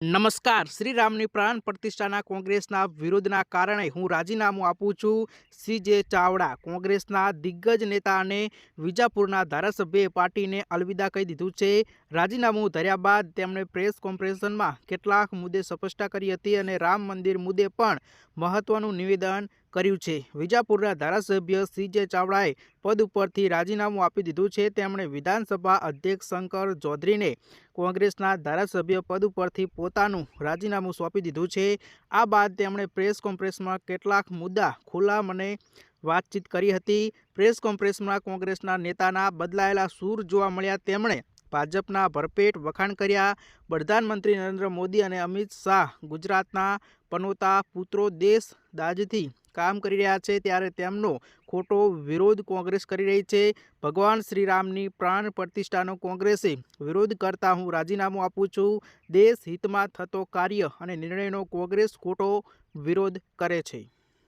નમસ્કાર. શ્રી રામની પ્રાણ પ્રતિષ્ઠાના કોંગ્રેસના વિરોધના કારણે હું રાજીનામું આપું છું. સીજે ચાવડા, કોંગ્રેસના દિગ્ગજ નેતા અને વિજાપુરના ધારાસભ્યએ પાર્ટીને અલવિદા કહી દીધું છે. રાજીનામું ધર્યા બાદ તેમણે પ્રેસ કોન્ફરન્સમાં કેટલાક મુદ્દે સ્પષ્ટતા કરી હતી અને રામ મંદિર મુદ્દે પણ મહત્વનું નિવેદન કર્યું છે. વિજાપુરના ધારાસભ્ય સીજે ચાવડાએ પદ ઉપરથી રાજીનામું આપી દીધું છે. તેમણે વિધાનસભા અધ્યક્ષ શંકર ચૌધરીને કોંગ્રેસના ધારાસભ્ય પદ ઉપરથી પોતાનું રાજીનામું સોંપી દીધું છે. આ બાદ તેમણે પ્રેસ કોન્ફરન્સમાં કેટલાક મુદ્દા ખુલ્લા મને વાતચીત કરી હતી. પ્રેસ કોન્ફરન્સમાં કોંગ્રેસના નેતાના બદલાયેલા સૂર જોવા મળ્યા. તેમણે ભાજપના ભરપેટ વખાણ કર્યા. પ્રધાનમંત્રી નરેન્દ્ર મોદી અને અમિત શાહ ગુજરાતના પનોતા પુત્રો દેશ દાજથી કામ કરી રહ્યા છે, ત્યારે તેમનો ખોટો વિરોધ કોંગ્રેસ કરી રહી છે. ભગવાન શ્રીરામની પ્રાણ પ્રતિષ્ઠાનો કોંગ્રેસે વિરોધ કરતા હું રાજીનામું આપું છું. દેશ હિતમાં થતો કાર્ય અને નિર્ણયનો કોંગ્રેસ ખોટો વિરોધ કરે છે.